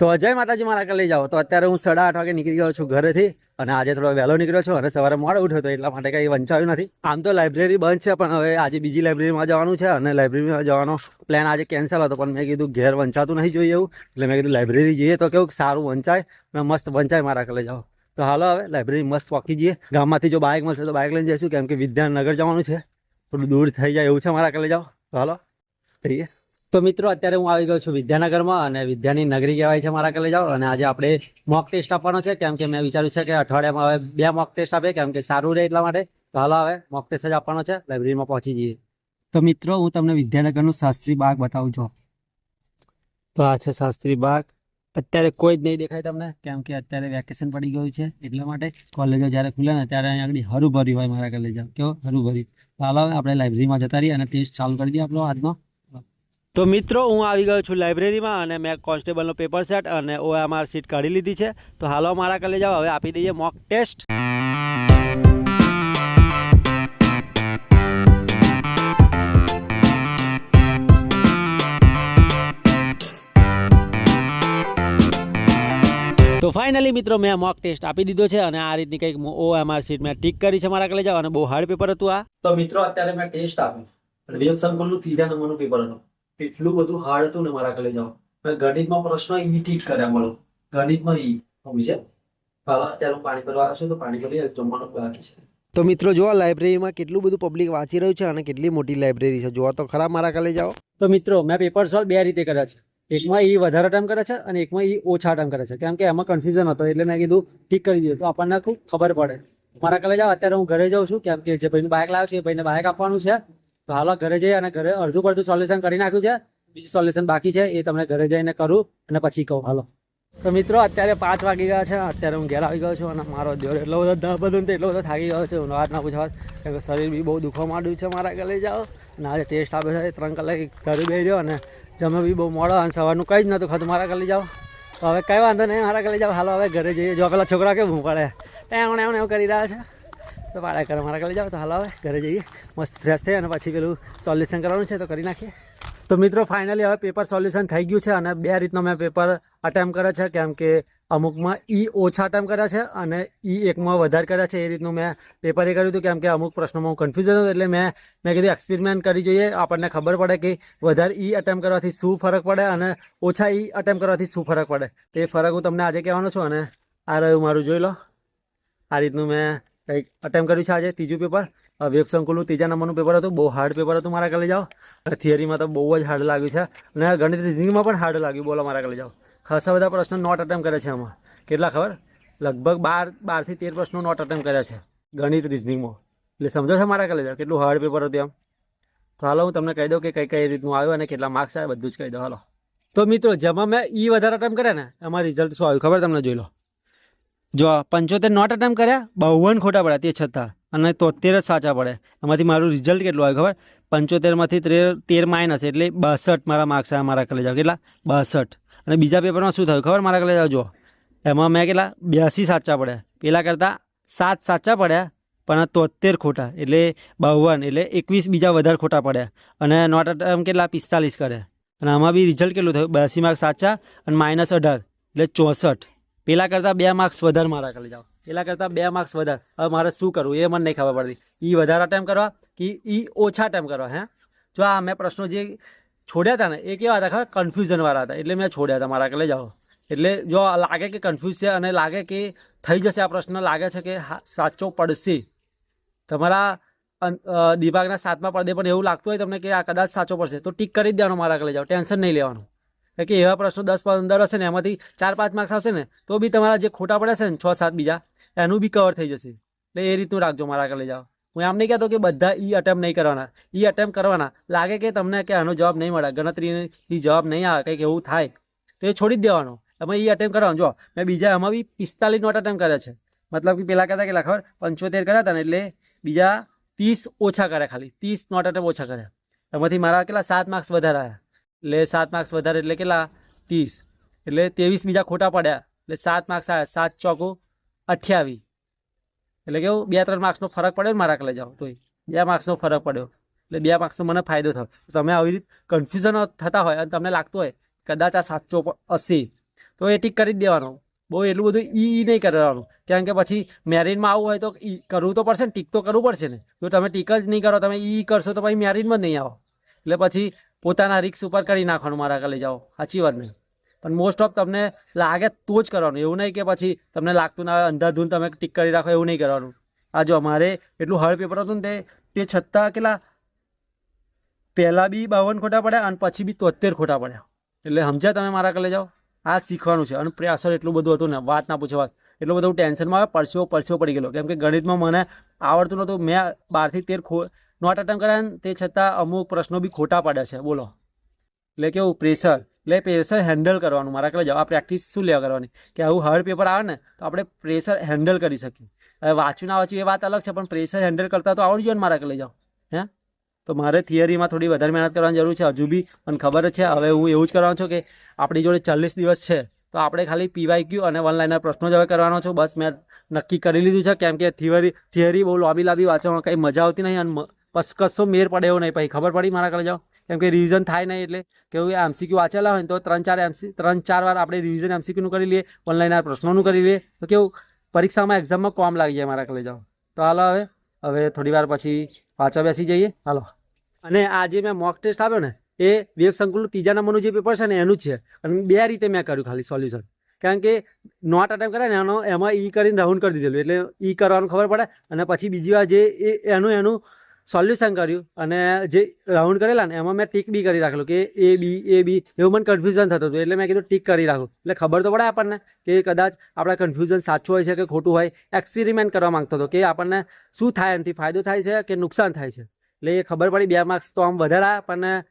તો અજય માતાજી, મારા કલે જાઓ. તો અત્યારે હું સાડા આઠ વાગે નીકળી ગયો છું ઘરેથી અને આજે થોડો વહેલો નીકળ્યો છું અને સવારે મોડો ઉઠ્યો હતો એટલા માટે કંઈ વંચાયું નથી. આમ તો લાઇબ્રેરી બંધ છે, પણ હવે આજે બીજી લાઇબ્રેરીમાં જવાનું છે અને લાઇબ્રેરીમાં જવાનો પ્લાન આજે કેન્સલ હતો, પણ મેં કીધું ઘેર વંચાતું નહીં જોઈએ એવું. એટલે મેં કીધું લાઇબ્રેરી જઈએ તો કેવું સારું વંચાય, અને મસ્ત વંચાય મારા કલે જાઓ. તો હાલો હવે લાઇબ્રેરી મસ્ત પહોંચી જઈએ. ગામમાંથી જો બાઇક મળશે તો બાઇક લઈને જઈશું, કેમ કે વિદ્યાનગર જવાનું છે. થોડું દૂર થઈ જાય એવું છે મારા કલે જાઓ. તો હાલો, જઈએ. તો મિત્રો, અત્યારે હું આવી ગયો છું વિદ્યાનગરમાં અને વિદ્યાની નગરી કહેવાય છે મારા કલે જાઓ અને આજે આપણે મોક ટેસ્ટ આપવાનો છે, કેમ કે મેં વિચાર્યું છે કે અઠવાડિયામાં હવે બે મોક ટેસ્ટ આપે કેમ કે સારું રહે એટલા માટે. તો હાલો હવે મોક ટેસ્ટ જ આપવાનો છે લાઇબ્રેરીમાં પહોંચી જઈએ. તો મિત્રો, હું તમને વિદ્યાનગરનું શાસ્ત્રી બાગ બતાવું છું. તો આ છે શાસ્ત્રી બાગ. અત્યારે કોઈ જ નહીં દેખાય તમને, કેમ કે અત્યારે વેકેશન પડી ગયું છે, એટલા માટે કોલેજો જ્યારે ખુલે ને ત્યારે અહીંયા આગળ હરું ભર્યું હોય મારા કલે જાઓ કેવો હરું ભર્યું હાલો આપણે લાઇબ્રેરીમાં જતા રહીએ અને ટેસ્ટ ચાલુ કરી દઈએ આપણો આજનો. તો મિત્રો, હું આવી ગયો છું લાઇબ્રેરીમાં અને મેં કોન્સ્ટેબલનો પેપર સેટ અને ઓએમઆર સીટ કાઢી લીધી છે. તો હાલો મારા કલે જાઓ, હવે આપી દઈએ મોક ટેસ્ટ. તો ફાઇનલી મિત્રો, મેં મોક ટેસ્ટ આપી દીધો છે અને આ રીતની કંઈક ઓએમઆર સીટ મેં ટીક કરી છે મારા કલે જાઓ અને બહુ હાર્ડ પેપર હતું આ. તો મિત્રો, અત્યારે મેં ટેસ્ટ આપ્યો. ત્રીજા નંબરનું પેપર હતું. એટલું બધું હાર્ડ હતું ને મારા કલે જાઓ ગણિતમાં પ્રશ્ન ઈ ઠીક કર્યા મળો. ગણિતમાં ઈ સમજે હાલો અત્યારે હું પાણી ભરવા આવ્યો છું તો પાણી ભરી જમવાનું બાકી છે. તો મિત્રો જો આ લાઇબ્રેરીમાં કેટલું બધું પબ્લિક વાંચી રહ્યું છે અને કેટલી મોટી લાઇબ્રેરી છે જોવા તો ખરા મારા કાલે જાઓ તો મિત્રો મેં પેપર સોલ્વ બે રીતે કર્યા છે. એકમાં એ વધારે ટાઈમ કરે છે અને એકમાં એ ઓછા ટાઈમ કરે છે. કેમ કે એમાં કન્ફ્યુઝન હતો એટલે મેં કીધું ઠીક કરી દીધું તો આપણને ખૂબ ખબર પડે. મારા કાલે જાઓ અત્યારે હું ઘરે જાઉં છું કેમ કે જે ભાઈને બાઇક લાવ્યો છે એ ભાઈને બાઇક આપવાનું છે. તો હાલો, ઘરે જઈ અને ઘરે અડધું પડધું સોલ્યુશન કરી નાખ્યું છે. બીજું સોલ્યુશન બાકી છે, એ તમને ઘરે જઈને કરું અને પછી કહું. હાલો. તો મિત્રો, અત્યારે પાંચ વાગી ગયા છે, અત્યારે હું ઘેર આવી ગયો છું અને મારો દેવર એટલો બધો ધ બધું ને એટલો બધો થાકી ગયો છે. હું વાત ના પૂછવા કેમ કે શરીર બી બહુ દુખવા માંડ્યું છે મારા ગલે જાઓ. અને આજે ટેસ્ટ આપ્યો છે, ત્રણ કલાક ઘરે બે રહ્યો અને જમે બી બહુ મોડો અને સવારનું કંઈ જ નહોતું ખાતું મારા ગલે જાઓ. તો હવે કંઈ વાંધો નહીં, મારા ગલે જાઓ. હાલો, હવે ઘરે જઈએ. જો પેલા છોકરા કેવું પડે એમણે એમણે એવું કરી રહ્યા છે. તો પાડા કરે મારા ઘરે જાઓ તો હાલ હવે, ઘરે જઈએ. મસ્ત ફ્રેશ થઈ અને પછી પેલું સોલ્યુશન કરવાનું છે તો કરી નાખીએ. તો મિત્રો ફાઇનલી હવે પેપર સોલ્યુશન થઈ ગયું છે અને બે રીતનો મેં પેપર અટેમ્પ કર્યા છે, કેમ કે અમુકમાં ઈ ઓછા અટેમ્પ કર્યા છે અને ઈ એકમાં વધારે કર્યા છે, એ રીતનું મેં પેપર એ કર્યું હતું, કેમ કે અમુક પ્રશ્નોમાં હું કન્ફ્યુઝન હતું, એટલે મેં મેં કીધું એક્સપેરિમેન્ટ કરી જોઈએ, આપણને ખબર પડે કે વધારે ઈ અટેમ્પ કરવાથી શું ફરક પડે અને ઓછા ઈ અટેમ્પ કરવાથી શું ફરક પડે. તો એ ફરક હું તમને આજે કહેવાનો છું અને આ રહ્યું મારું, જોઈ લો. આ રીતનું મેં કંઈક અટેમ્પ કર્યું છે આજે ત્રીજું પેપર વેબ સંકુલનું ત્રીજા નંબરનું પેપર હતું. બહુ હાર્ડ પેપર હતું, મારા કાલે જાઓ. થિયરીમાં તો બહુ જ હાર્ડ લાગ્યું છે. અને ગણિત રિઝનિંગમાં પણ હાર્ડ લાગ્યું, બોલો મારા કાલે જાઓ. ખાસા બધા પ્રશ્નો નોટ અટેમ્પ કરે છે આમાં. કેટલા ખબર? લગભગ બાર, બારથી તેર પ્રશ્નો નોટ અટેમ્પ કર્યા છે ગણિત રિઝનિંગમાં એટલે સમજો છો મારા કાલે કેટલું હાર્ડ પેપર હતું એમ. તો હાલો, હું તમને કહી દઉં કે કઈ કઈ રીતનું આવ્યું અને કેટલા માર્ક્સ આવ્યા, બધું જ કહી દઉં. હાલો. તો મિત્રો, જેમાં મેં ઈ વધારે અટેમ્પ કર્યા ને, એમાં રિઝલ્ટ શું આવ્યું ખબર? તમને જોઈ લો. જો પંચોતેર નોટ અટેમ્પ કર્યા, બાવન ખોટા પડ્યા તે છતાં. અને તોતેર જ સાચા પડે. એમાંથી મારું રિઝલ્ટ કેટલું આવ્યું ખબર? પંચોતેરમાંથી તેર તેર માઇનસ એટલે બાસઠ મારા માર્ક્સ આવ્યા મારા કલે જાઓ કેટલા? બાસઠ. અને બીજા પેપરમાં શું થયું ખબર મારા કલેજ જો એમાં મેં કેટલા? બ્યાસી સાચા પડ્યા. પહેલાં કરતાં સાત સાચા પડ્યા, પણ તોતેર ખોટા. એટલે બાવન, એટલે એકવીસ બીજા વધારે ખોટા પડ્યા. અને નોટ અટેમ્પ કેટલા? પિસ્તાલીસ કર્યા. અને આમાં બી રિઝલ્ટ કેટલું થયું? બ્યાસી માર્ક્સ સાચા અને માઇનસ અઢાર, એટલે ચોસઠ. પેલા કરતાં બે માર્ક્સ વધારે મારા કરી જાઓ. પેલા કરતાં બે માર્ક્સ વધારે. હવે મારે શું કરવું? એ મને નહીં ખબર પડતી. એ વધારે ટાઈમ કરવા કે એ ઓછા ટાઈમ કરવા, હે? જો આ મેં પ્રશ્નો જે છોડ્યા હતા ને, એ કેવા હતા ખબર કન્ફ્યુઝનવાળા હતા. એટલે મેં છોડ્યા હતા મારા કરી જાઓ. એટલે જો લાગે કે કન્ફ્યુઝ છે અને લાગે કે થઈ જશે આ પ્રશ્ન, લાગે છે કે સાચો પડશે. તમારા દિમાગના સાતમા પડદે પણ એવું લાગતું હોય તમને કે આ કદાચ સાચો પડશે, તો ટીક કરી દેવાનો મારા કલે જાઓ. ટેન્શન નહીં લેવાનું. કે એવા પ્રશ્નો દસ પંદર હશે ને, એમાંથી ચાર પાંચ માર્ક્સ આવશે ને, તો બી તમારા જે ખોટા પડ્યા છે ને, છ સાત બીજા, એનું બી કવર થઈ જશે. એટલે એ રીતનું રાખજો મારા કલે જાઓ. હું એમ નહીં કહેતો કે બધા ઈ અટેમ્પ નહીં કરવાના. ઈ અટેમ્પ કરવાના. લાગે કે તમને કે આનો જવાબ નહીં મળે, ગણતરીની જવાબ નહીં આવે, કંઈક એવું થાય. તો એ છોડી જ દેવાનો. એમાં ઈ અટેમ્પ કરવાનો. જો, મેં બીજા એમાં બી પિસ્તાલીસ નોટ અટેમ્પ કર્યા છે. મતલબ કે પેલા કરતા કેટલા ખબર? પંચોતેર કર્યા હતા ને, એટલે બીજા ત્રીસ ઓછા કર્યા ખાલી. ત્રીસ નોટ અટેમ્પ ઓછા કર્યા. એમાંથી મારા કેટલા સાત માર્ક્સ વધારે આવ્યા. એટલે સાત માર્ક્સ વધારે એટલે કેટલા? ત્રીસ. એટલે ત્રેવીસ બીજા ખોટા પડ્યા. એટલે સાત માર્ક્સ આવ્યા. સાત ચોકો અઠ્યાવીસ. એટલે કેવું? બે ત્રણ માર્ક્સનો ફરક પડ્યો ને મારા કલે જાઓ તોય. બે માર્ક્સનો ફરક પડ્યો. એટલે બે માર્ક્સનો મને ફાયદો થયો. તમે આવી રીતે કન્ફ્યુઝન થતા હોય અને તમને લાગતું હોય, કદાચ આ પ- હશે તો એ ટીક કરી જ દેવાનો. બહુ એટલું બધું ઈ ઈ નહીં કરવાનું. કારણ કે પછી મેરીનમાં આવવું હોય તો ઈ કરવું તો પડશે ને, ટીક તો કરવું પડશે ને. જો તમે ટીક જ નહીં કરો, તમે ઈ કરશો તો પછી મેરીનમાં જ નહીં આવો. એટલે પછી પોતાના રિક્સ ઉપર કરી નાખવાનું મારા કાલે જાઓ. સાચી વાત નહીં પણ મોસ્ટ ઓફ તમને લાગે તો જ કરવાનું. એવું નહીં કે પછી તમને લાગતું ના અંધાધૂન તમે ટીક કરી રાખો, એવું નહીં કરવાનું. આ જો અમારે એટલું હાર્ડ પેપર હતું ને તે તે છતાં કેટલા? પહેલાં બી બાવન ખોટા પડ્યા અને પછી બી તોતેર ખોટા પડ્યા. એટલે સમજ્યા તમે મારા કાલે જાઓ? આ શીખવાનું છે. અને પ્રેશર એટલું બધું હતું ને, વાત ના પૂછો વાત. એટલું બધું ટેન્શનમાં આવે પરસેવો પરસેવો પડી ગયેલો. કેમ કે ગણિતમાં મને આવડતું નહોતું. મેં બારથી તેર ખો, નોટ અટેમ્પ કર્યા તે છતાં અમુક પ્રશ્નો બી ખોટા પડ્યા છે. બોલો. એટલે કેવું? પ્રેશર. એટલે પ્રેશર હેન્ડલ કરવાનું. મારા કાલે જવા પ્રેક્ટિસ શું લેવા કરવાની? કે આવું હાર્ડ પેપર આવે ને, તો આપણે પ્રેશર હેન્ડલ કરી શકીએ. હવે વાંચ્યું ના વાંચ્યું એ વાત અલગ છે, પણ પ્રેશર હેન્ડલ કરતા તો આવડી જાય ને મારા કાલે જાઓ. હે? તો મારે થિયરીમાં થોડી વધારે મહેનત કરવાની જરૂર છે. હજુ બી મને ખબર છે. હવે હું એવું જ કરવાનું છું કે આપણી જોડે ચાલીસ દિવસ છે. તો આપણે ખાલી પીવાય ક્યુ અને વન લાઇનર પ્રશ્નો જ હવે કરવાનો છું. બસ મેં નક્કી કરી લીધું છે, કેમ કે થિયરી થિયરી બહુ લાંબી લાંબી વાંચવામાં કંઈ મજા આવતી નહીં અને બસ કશો મેર પડે એવું નહીં. પછી ખબર પડી મારા કાલે જાઓ. કેમ કે રિવિઝન થાય નહીં એટલે કેવું કે એમસીક્યુ વાંચેલા હોય ને તો ત્રણ ચાર એમસી ત્રણ ચાર વાર આપણે રિવિઝન એમસીક્યુનું કરી લઈએ ઓનલાઈન પ્રશ્નોનું કરી લઈએ. તો કેવું, પરીક્ષામાં એક્ઝામમાં કોમ લાગી જાય મારા કાલે જાઓ. તો હાલો હવે હવે થોડી વાર પછી પાછા બેસી જઈએ. હાલો. અને આજે મેં મોક ટેસ્ટ આપ્યો ને એ વેવ સંકુલનું ત્રીજા નંબરનું જે પેપર છે ને, એનું જ છે. અને બે રીતે મેં કર્યું ખાલી સોલ્યુશન કારણ કે નોટ અટેમ્પ કરે ને, એનો, એમાં ઈ કરીને રાઉન્ડ કરી દીધેલું. એટલે ઈ કરવાનું ખબર પડે અને પછી બીજી વાર જે એ, એનું એનું સોલ્યુશન કર્યું અને જે રાઉન્ડ કરેલા ને, એમાં મેં ટીક બી કરી રાખેલું કે એ બી એ બી એવું મને કન્ફ્યુઝન થતું હતું. એટલે મેં કીધું ટીક કરી રાખું. એટલે ખબર તો પડે આપણને કે કદાચ આપણા કન્ફ્યુઝન સાચું હોય છે કે ખોટું હોય. એક્સપેરિમેન્ટ કરવા માંગતો હતો કે આપણને શું થાય એનાથી? ફાયદો થાય છે કે નુકસાન થાય છે? એટલે એ ખબર પડી, બે માર્ક્સ તો આમ વધારે પણ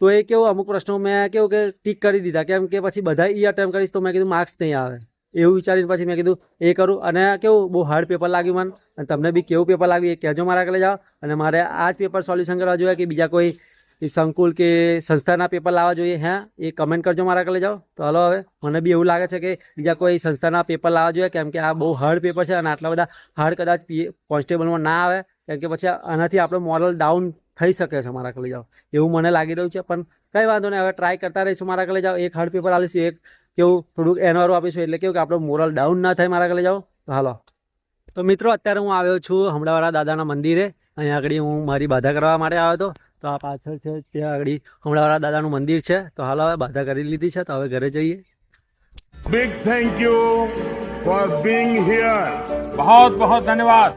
તો એ કેવું, અમુક પ્રશ્નો મેં કેવું કે ટીક કરી દીધા. કેમ કે પછી બધા ઈ અટેમ્પ કરીશ તો મેં કીધું માર્ક્સ નહીં આવે. એવું વિચારીને પછી મેં કીધું, એ કરું. અને કેવું, બહુ હાર્ડ પેપર લાગ્યું મને. અને તમને બી કેવું પેપર લાગ્યું, એ કહેજો મારા આગળ જાઓ. અને મારે આ જ પેપર સોલ્યુશન કરવા જોઈએ કે બીજા કોઈ સંકુલ કે સંસ્થાના પેપર લાવવા જોઈએ. હે? એ કમેન્ટ કરજો મારા આગળ જાઓ. તો હલો હવે, મને બી એવું લાગે છે કે બીજા કોઈ સંસ્થાના પેપર લાવવા જોઈએ. કેમ કે આ બહુ હાર્ડ પેપર છે અને આટલા બધા હાર્ડ કદાચ કોન્સ્ટેબલમાં ના આવે. કેમ કે પછી આનાથી આપણો મોરલ ડાઉન થઈ શકે છે મારા કલે જાઓ. એવું મને લાગી રહ્યું છે પણ કંઈ વાંધો નહીં હવે ટ્રાય કરતા રહીશું મારા કલેજાઓ એક હાર્ડ પેપર આપીશું એક કેવું થોડુંક એનવારો આપીશું એટલે કેવું કે આપણો મોરલ ડાઉન ના થાય મારા કલેજાઓ હાલો. તો મિત્રો અત્યારે હું આવ્યો છું હમણાંવાળા દાદાના મંદિરે. અહીંયા આગળ હું મારી બાધા કરવા માટે આવ્યો હતો. તો આ પાછળ છે ત્યાં આગળ હમણાંવાળા દાદાનું મંદિર છે. તો હાલો હવે બાધા કરી લીધી છે તો હવે ઘરે જઈએ. Big thank you for being here બહુ બહુ ધન્યવાદ